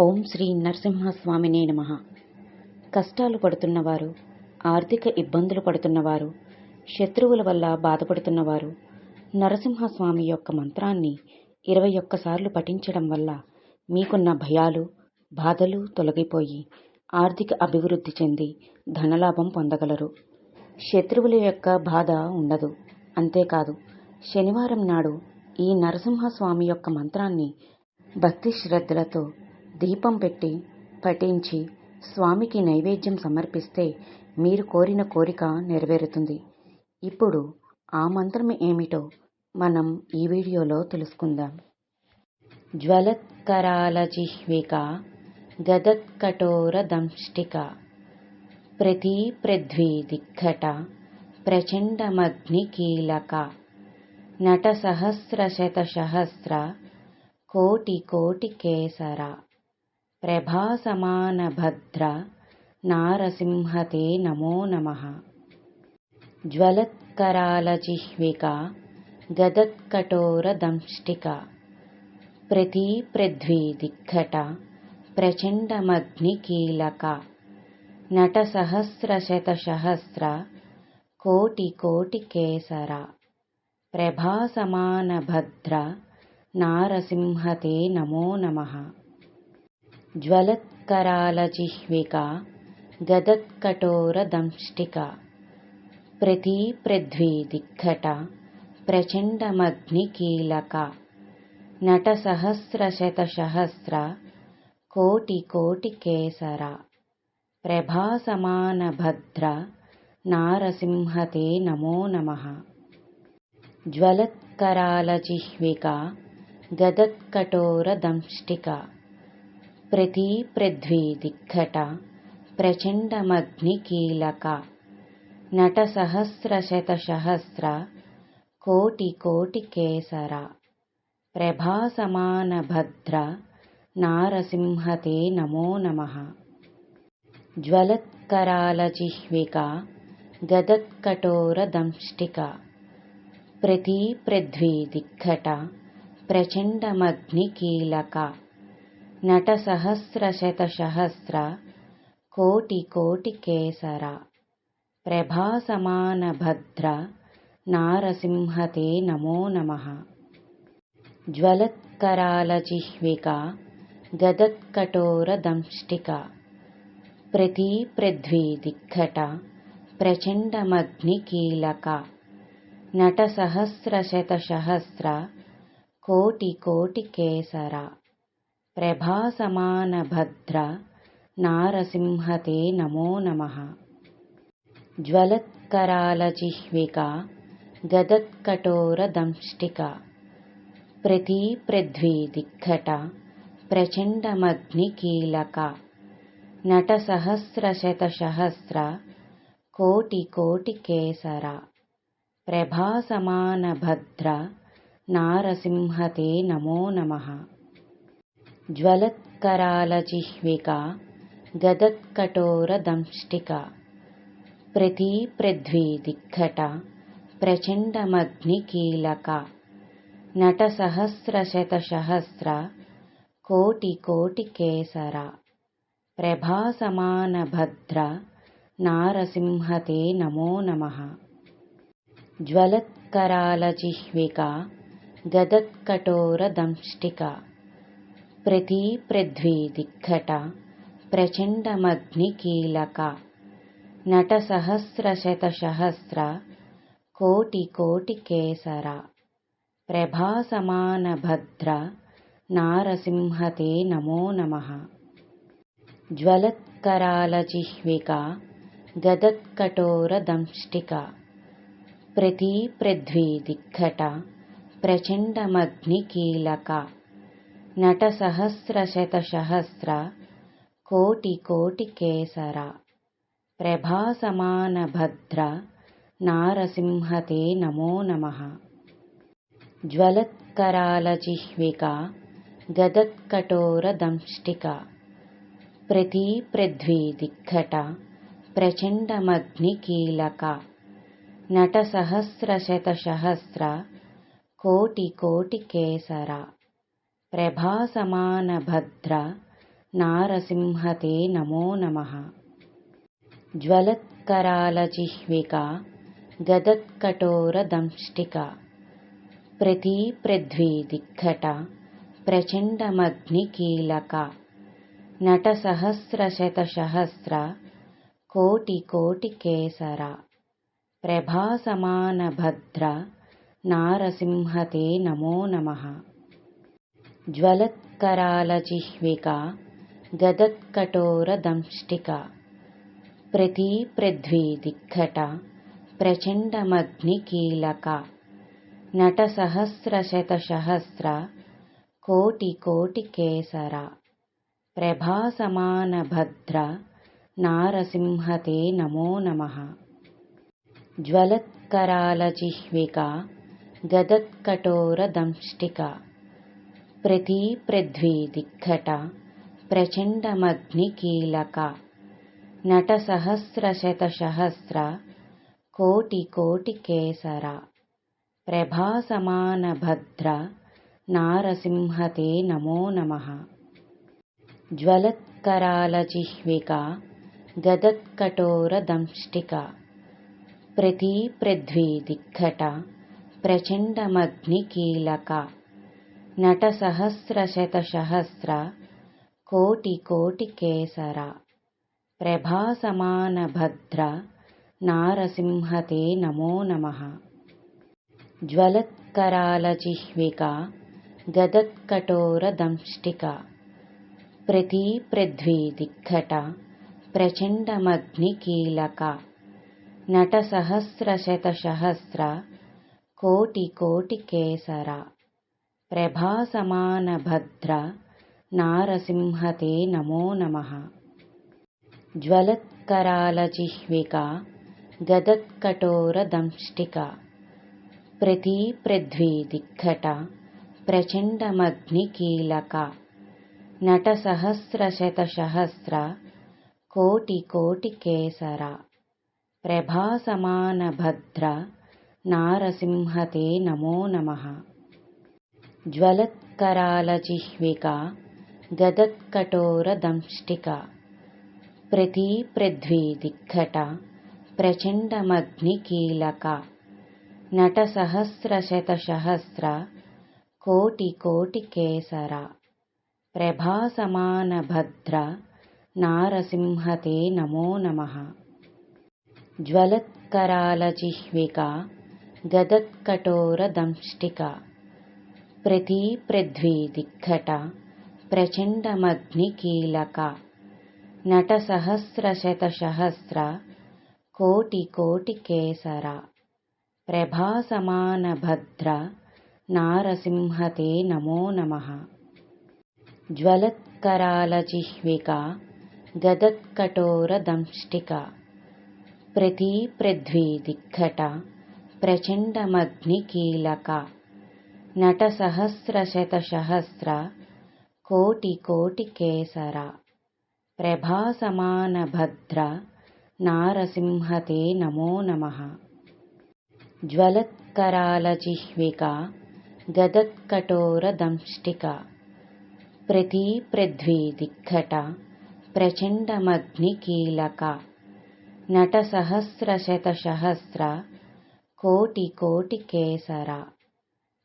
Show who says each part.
Speaker 1: ఓం శ్రీ నరసింహస్వామినే నమ. కష్టాలు పడుతున్నవారు ఆర్థిక ఇబ్బందులు పడుతున్నవారు శత్రువుల వల్ల బాధపడుతున్నవారు నరసింహస్వామి యొక్క మంత్రాన్ని ఇరవై ఒక్కసార్లు పఠించడం వల్ల మీకున్న భయాలు బాధలు తొలగిపోయి ఆర్థిక అభివృద్ధి చెంది ధనలాభం పొందగలరు. శత్రువుల యొక్క బాధ ఉండదు. అంతేకాదు శనివారం నాడు ఈ నరసింహస్వామి యొక్క మంత్రాన్ని భక్తి శ్రద్ధలతో దీపం పెట్టి పఠించి స్వామికి నైవేద్యం సమర్పిస్తే మీరు కోరిన కోరిక నెరవేరుతుంది. ఇప్పుడు ఆ మంత్రం ఏమిటో మనం ఈ వీడియోలో తెలుసుకుందాం. జ్వలత్కరాల జిహ్విక గదత్కఠోర దంష్టిక ప్రతి పృథ్వీ దిగ్గట ప్రచండమగ్నికీలక నట సహస్ర శత సహస్ర కోటి కోటి కేసర प्रभासमानभद्रा नारसिंहते नमो नमः। ज्वलत्करालजिह्विका गदत्कठोरदंष्टिका प्रथिप्रथ्वीदिग्घट प्रचण्डमग्निकीलका नटसहस्रशतसहस्र कोटिकोटिकेसरा प्रभासमानभद्र नारसिंहते नमो नमः। ज्वलत्करालजिह्विका गदत्कठोरदंष्टिका प्रथिप्रथ्वीदिघट प्रचण्डमग्निकीलका नटसहस्रशतसहस्र कोटिकोटिकेसरा प्रभासमानभद्र नारसिंहते नमो नमः। ज्वलत्करालजिह्विका गदत्कठोरदंष्टिका प्रथीपृथ्वीदिघट प्रचण्डमग्निकीलका नटसहस्रशतसहस्र कोटिकोटिकेसरा प्रभासमानभद्रा नारसिंहते नमो नमः। ज्वलत्करालजिह्विका गदत्कटोरदंष्टिका प्रथीप्रथ्वीदिग्घट प्रचण्डमग्निकीलका నట సహస్ర శత సహస్ర కోటి కోటి కేసర ప్రభాసమాన భద్ర నారసింహతే నమో నమ. జ్వలత్కరాల జిహ్విక గదత్కఠోర దంష్టిక ప్రతి పృథ్వీ దిగ్గట ప్రచండమగ్నికీలక నట సహస్ర శత प्रभासमानभद्रा नारसिंहते नमो नमः। ज्वलत्करालजिह्विका गदत्कठोरदंष्टिका प्रथीप्रथ्वीदिग्घटा प्रचण्डमग्निकीलका नटसहस्रशतसहस्र कोटिकोटिकेसरा प्रभासमानभद्र नारंहते नमो नमः। ज्वलत्करालजिह्विका गदत्कठोरदंष्टिका प्रथीप्रथ्वीदिघट प्रचण्डमग्निकीलका नटसहस्रशतसहस्र कोटिकोटिकेसरा प्रभासमानभद्र नारसिंहते नमो नमः। ज्वलत्करालजिह्विका गदत्कठोरदंष्टिका प्रथीप्रथ्वीदिक्घटा प्रचण्डमग्निकीलका नटसहस्रशतसहस्र कोटिकोटिकेसरा प्रभासमानभद्र नारसिंहते नमो नमः। ज्वलत्करालजिह्विका गदत्कठोरदंष्टिका प्रथीप्रथ्वीदिक्घट प्रचण्डमग्निकीलका। నటసహస్రశతసహస్ర కోటి కోటి కేసర ప్రభాసమానభద్ర నారసింహతే నమో నమ. జ్వలత్కరాలజిహ్విక గదత్కఠోరదంష్టిక పృథీపృథ్వీదిఘట ప్రచండమగ్నికీలక నటసహస్రశతసహస్ర కోటి కోటి కేసర प्रभासमानभद्रा नारसिंहते नमो नमः। ज्वलत्करालजिह्विका गदत्कठोरदंष्टिका प्रथिप्रथ्वीदिग्घट प्रचण्डमग्निकीलका नटसहस्रशतसहस्र कोटिकोटिकेसरा प्रभासमानभद्र नारसिंहते नमो नमः। ज्वलत्करालजिह्विका गदत्कठोरदंष्टिका प्रथिप्रथ्वीदिघट प्रचण्डमग्निकीलका नटसहस्रशतसहस्र कोटिकोटिकेसरा प्रभासमानभद्र नारसिंहते नमो नमः। ज्वलत्करालजिह्विका गदत्कठोरदंष्टिका प्रतीप्रथ्वीदिघटा प्रचण्डमग्निकीलका नटसहस्रशतसहस्र कोटिकोटिकेसरा प्रभासमानभद्र नारसिंहते नमो नमः। ज्वलत्करालजिह्विका गदत्कटोरदंष्टिका प्रतीप्रथ्वीदिघट प्रचण्डमग्निकीलका। నట సహస్ర శత సహస్ర కోటి కోటి కేసర ప్రభాసమాన భద్ర నారసింహతే నమో నమ. జ్వలత్కరాల జిహ్విక గదత్కఠోర దంష్టిక ప్రతి పృథ్వీ దిగ్గట ప్రచండమగ్నికీలక నట సహస్ర శత సహస్ర కోటి కోటి కేసర प्रभासमानभद्र नारसिंहते नमो नमः। ज्वलत्करालजिह्विका गदत्कठोरदंष्टिका प्रथिपृथ्वीदिघट प्रचण्डमग्निकीलका नटसहस्रशतसहस्र कोटिकोटिकेसरा प्रभासमानभद्र नारसिंहते नमो नमः। ज्वलत्करालजिह्विका गदत्कठोरदंष्टिका प्रतीपृथ्वीदिग्घटा प्रचण्डमग्निकीलका नटसहस्रशतसहस्रा कोटिकोटिकेसरा प्रभासमानभद्रा नारसिंहते नमो नमः। ज्वलत्करालजिह्विका गदत्कठोरदंष्टिका प्रतीपृथ्वीदिग्घटा प्रचण्डमग्निकीलका नटसहस्रशतसहस्रा कोटिकोटिकेसरा प्रभासमानभद्रा नारसिंहते नमो नमः। ज्वलत्करालजिह्विका गदत्कठोरदंष्टिका प्रतीपृथ्वीदिग्घटा प्रचण्डमग्निकीलका नटसहस्रशतसहस्रा कोटिकोटिकेसरा प्रभासमानभद्रा नारसिंहते नमो नमः ज्वलत्करालजिह्विका गदत्कठोरदंष्टिका प्रतीपृथ्वीदिग्घटा प्रचण्डमग्निकीलका नटसहस्रशतसहस्रा कोटिकोटिकेसरा प्रभासमानभद्रा नारसिंहते नमो नमः ज्वलत्करालजिह्विका गदत्कठोरदंष्टिका प्रतीपृथ्वीदिग्घटा प्रचण्डमग्निकीलका नटसहस्रशतसहस्रा कोटिकोटिकेसरा प्रभासमानभद्रा नारसिंहते नमो नमः